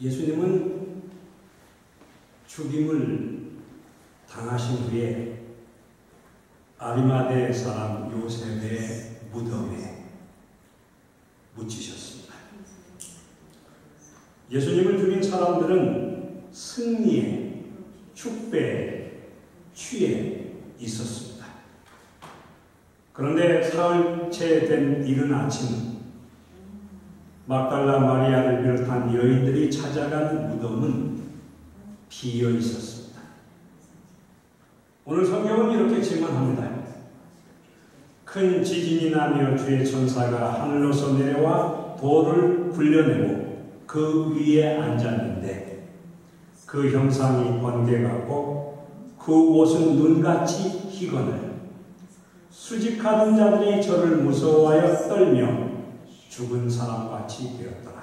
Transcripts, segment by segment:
예수님은 죽임을 당하신 후에 아리마대 사람 요셉의 무덤에 묻히셨습니다. 예수님을 죽인 사람들은 승리에, 축배에, 취에 있었습니다. 그런데 사흘째 된 이른 아침, 막달라 마리아를 비롯한 여인들이 찾아간 무덤은 비어 있었습니다. 오늘 성경은 이렇게 질문합니다. 큰 지진이 나며 주의 천사가 하늘로서 내려와 돌을 굴려내고 그 위에 앉았는데 그 형상이 번개가고 그 옷은 눈같이 희거늘 수직하던 자들이 저를 무서워하여 떨며 죽은 사람같이 되었더라.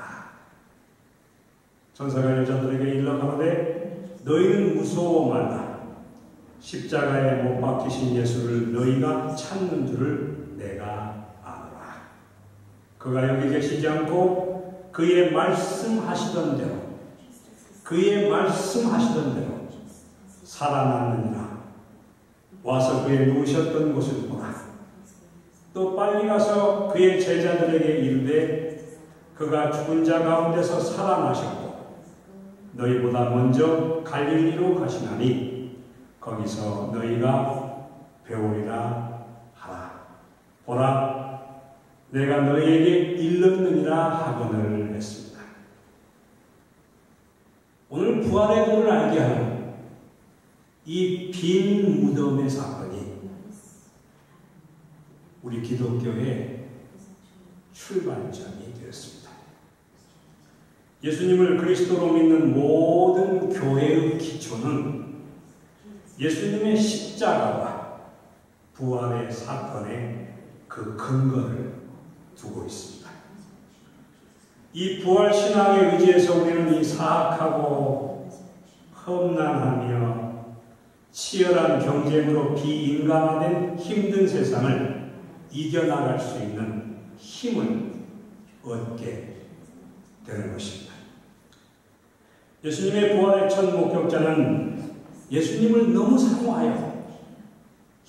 천사가 여자들에게 일러 가로되 너희는 무서워 말라. 십자가에 못 박히신 예수를 너희가 찾는 줄을 내가 아노라. 그가 여기 계시지 않고 그의 말씀하시던 대로 그의 말씀하시던 대로 살아났느니라. 와서 그의 누우셨던 곳을 보라. 또 빨리 가서 그의 제자들에게 이르되 그가 죽은 자 가운데서 살아나셨고 너희보다 먼저 갈릴리로 가시나니 거기서 너희가 배우리라 하라. 보라, 내가 너희에게 일렀느니라 하거늘 했습니다. 오늘 부활의 도를 알게 하는 이 빈 무덤의 사건이 우리 기독교의 출발점이 되었습니다. 예수님을 그리스도로 믿는 모든 교회의 기초는 예수님의 십자가와 부활의 사건에 그 근거를 두고 있습니다. 이 부활 신앙에 의지해서 우리는 이 사악하고 험난하며 치열한 경쟁으로 비인간화된 힘든 세상을 이겨나갈 수 있는 힘을 얻게 되는 것입니다. 예수님의 부활의 첫 목격자는 예수님을 너무 사모하여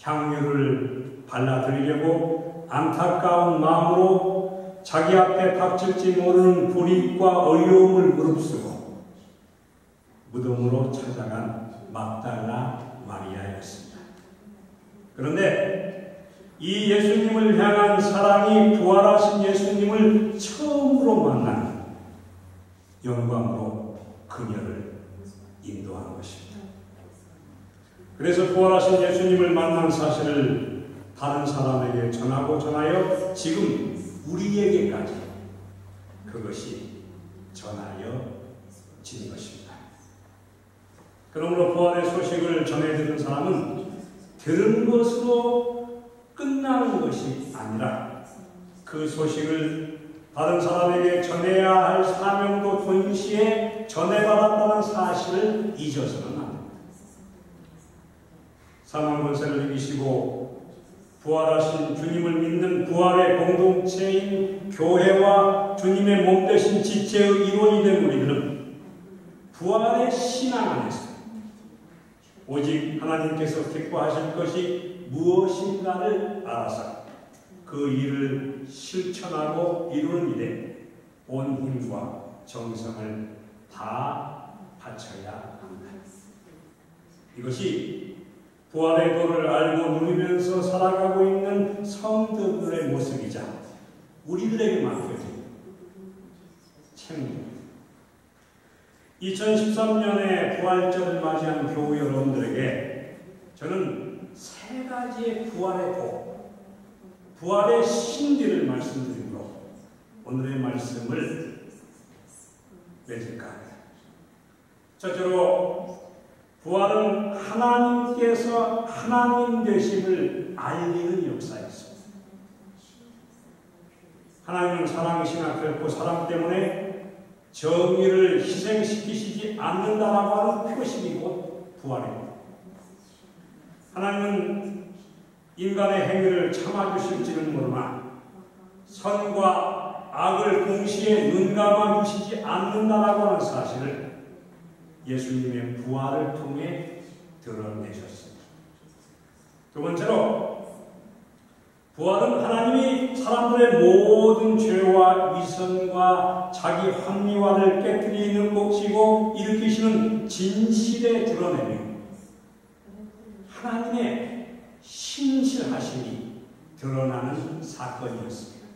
향유를 발라드리려고 안타까운 마음으로 자기 앞에 닥칠지 모르는 불이익과 어려움을 무릅쓰고 무덤으로 찾아간 막달라 마리아였습니다. 그런데 이 예수님을 향한 사랑이 부활하신 예수님을 처음으로 만난 영광으로 그녀를 인도하는 것입니다. 그래서 부활하신 예수님을 만난 사실을 다른 사람에게 전하고 전하여 지금 우리에게까지 그것이 전하여 진 것입니다. 그러므로 부활의 소식을 전해드는 사람은 들은 것으로 끝나는 것이 아니라 그 소식을 다른 사람에게 전해야 할 사명도 동시에 전해받았다는 사실을 잊어서는 안 됩니다. 사망 권세를 이기시고 부활하신 주님을 믿는 부활의 공동체인 교회와 주님의 몸 되신 지체의 일원이 된 우리들은 부활의 신앙 안에서 오직 하나님께서 기뻐하실 것이 무엇인가를 알아서 그 일을 실천하고 이루는 일에 온 힘과 정성을 다 바쳐야 합니다. 이것이 부활의 도를 알고 누리면서 살아가고 있는 성도들의 모습이자 우리들에게 맡겨진 책임입니다. 2013년에 부활절을 맞이한 교우 여러분들에게 가지의 부활의 도, 부활의 신비를 말씀드리므로 오늘의 말씀을 맺을까 합니다. 첫째로 부활은 하나님께서 하나님 되심을 알리는 역사였습니다. 하나님은 사랑이시나 결코 사랑 때문에 정의를 희생시키시지 않는다라고 하는 표식이 곧 부활입니다. 하나님은 인간의 행위를 참아주실지는 모르나 선과 악을 동시에 눈감아 주시지 않는다라고 하는 사실을 예수님의 부활을 통해 드러내셨습니다. 두 번째로 부활은 하나님이 사람들의 모든 죄와 위선과 자기 합리화를 깨뜨리는 것이고 일으키시는 진실에 드러내며 하나님의 드러나는 사건이었습니다.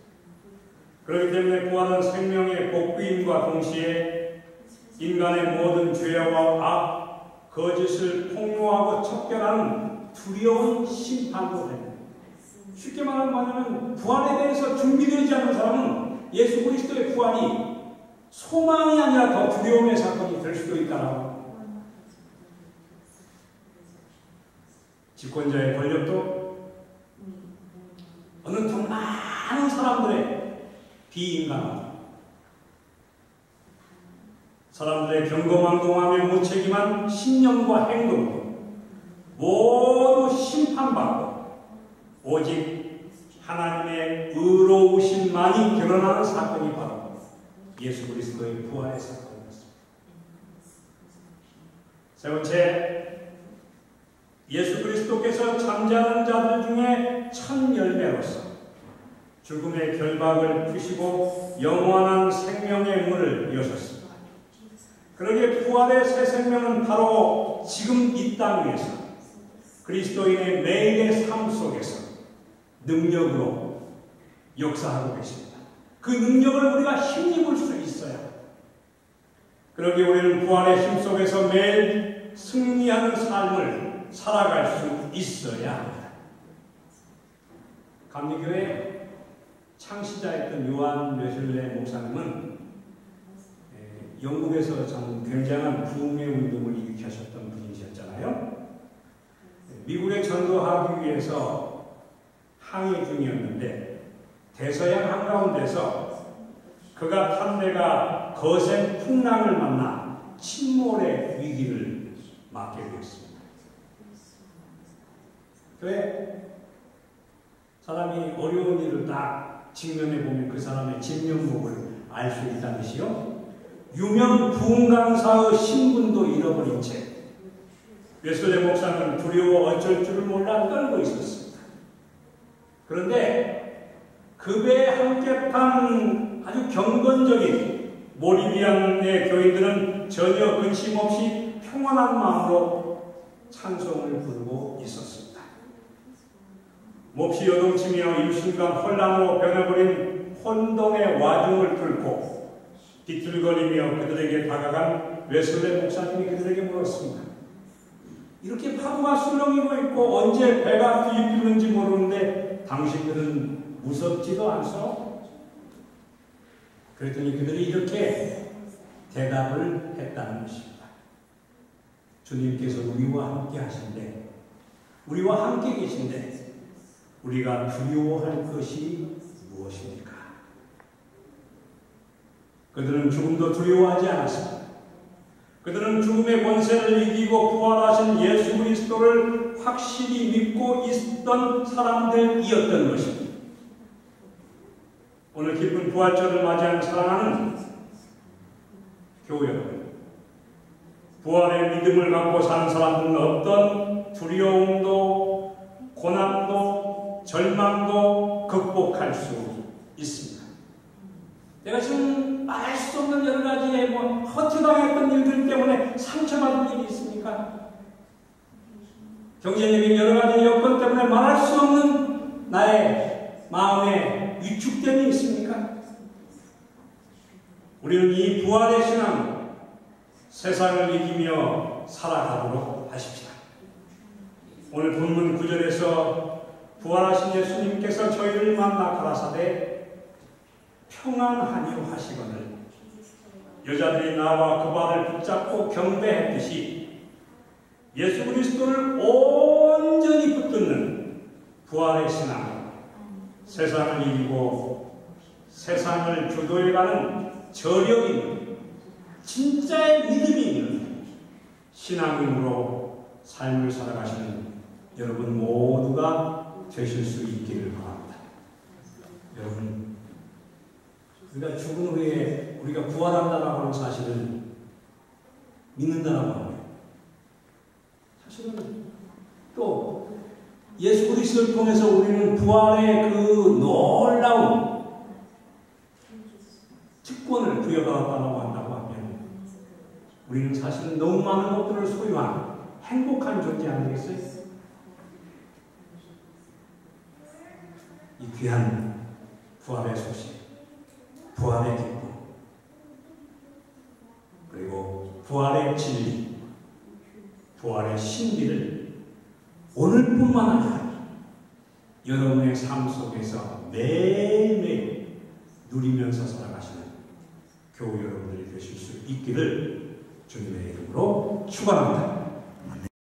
그렇기 때문에 부활은 생명의 복귀임과 동시에 인간의 모든 죄와 악, 거짓을 폭로하고 척결하는 두려운 심판도 됩니다. 쉽게 말하면 부활에 대해서 준비되지 않은 사람은 예수 그리스도의 부활이 소망이 아니라 더 두려움의 사건이 될 수도 있다라고. 집권자의 권력도 어느 더 많은 사람들의 비인간함, 사람들의 경거망동함에 무책임한 신념과 행동도 모두 심판받고 오직 하나님의 의로우심만이 드러나는 사건이 바로 예수 그리스도의 부활의 사건이었습니다. 세 번째, 예수 그리스도께서 잠자는 자들 중에 첫 열매로서 죽음의 결박을 푸시고 영원한 생명의 문을 여셨습니다. 그러기에 부활의 새 생명은 바로 지금 이땅 위에서 그리스도인의 매일의 삶 속에서 능력으로 역사하고 계십니다. 그 능력을 우리가 힘입을 수 있어야 그러기에 우리는 부활의 힘 속에서 매일 승리하는 삶을 살아갈 수 있어야 합니다. 감리교회 창시자였던 요한 웨슬레 목사님은 영국에서 참 굉장한 부흥의 운동을 일으키셨던 분이셨잖아요. 미국에 전도하기 위해서 항해 중이었는데 대서양 한가운데서 그가 탄 배가 거센 풍랑을 만나 침몰의 위기를 맞게 되었습니다. 왜 사람이 어려운 일을 딱 직면해 보면 그 사람의 진면목을 알 수 있다는 것이요. 유명 부흥 강사의 신분도 잃어버린 채 웨슬레 목사는 두려워 어쩔 줄을 몰라 떨고 있었습니다. 그런데 그 배에 함께 탄 아주 경건적인 모리비안의 교인들은 전혀 근심 없이 평안한 마음으로 찬송을 부르고 있었습니다. 몹시 요동치며 일순간 혼란으로 변해버린 혼돈의 와중을 뚫고 비틀거리며 그들에게 다가간 웨슬레 목사님이 그들에게 물었습니다. 이렇게 파도가 술렁이고 있고 언제 배가 뒤집히는지 모르는데 당신들은 무섭지도 않소? 그랬더니 그들이 이렇게 대답을 했다는 것입니다. 주님께서 우리와 함께 하신데, 우리와 함께 계신데, 우리가 두려워할 것이 무엇입니까? 그들은 죽음도 두려워하지 않았습니다. 그들은 죽음의 권세를 이기고 부활하신 예수 그리스도를 확실히 믿고 있던 사람들이었던 것입니다. 오늘 기쁜 부활절을 맞이하는 사랑하는 교회 여러분, 부활의 믿음을 갖고 사는 사람들은 어떤 두려움도 고난도 절망도 극복할 수 있습니다. 내가 지금 말할 수 없는 여러 가지의 뭐 허투당했던 일들 때문에 상처받은 일이 있습니까? 경제적인 여러 가지 여건 때문에 말할 수 없는 나의 마음에 위축됨이 있습니까? 우리는 이 부활의 신앙 세상을 이기며 살아가도록 하십시다. 오늘 본문 구절에서 부활하신 예수님께서 저희를 만나 가라사대 평안하니로 하시거늘. 여자들이 나와 그 발을 붙잡고 경배했듯이 예수 그리스도를 온전히 붙드는 부활의 신앙, 세상을 이기고 세상을 주도해가는 저력인 진짜의 믿음이 있는 신앙인으로 삶을 살아가시는 여러분 모두가 되실 수 있기를 바랍니다. 여러분, 그 우리가 죽은 후에 우리가 부활한다라고 하는 사실을 믿는다라고 하는 사실은 또 예수 그리스도를 통해서 우리는 부활의 그 놀라운 특권을 부여받았다고 한다고 하면 우리는 사실은 너무 많은 것들을 소유한 행복한 존재 아니겠어요? 이 귀한 부활의 소식, 부활의 기쁨, 그리고 부활의 진리, 부활의 신비를 오늘뿐만 아니라 여러분의 삶 속에서 매일매일 누리면서 살아가시는 교우 여러분들이 되실 수 있기를 주님의 이름으로 축원합니다.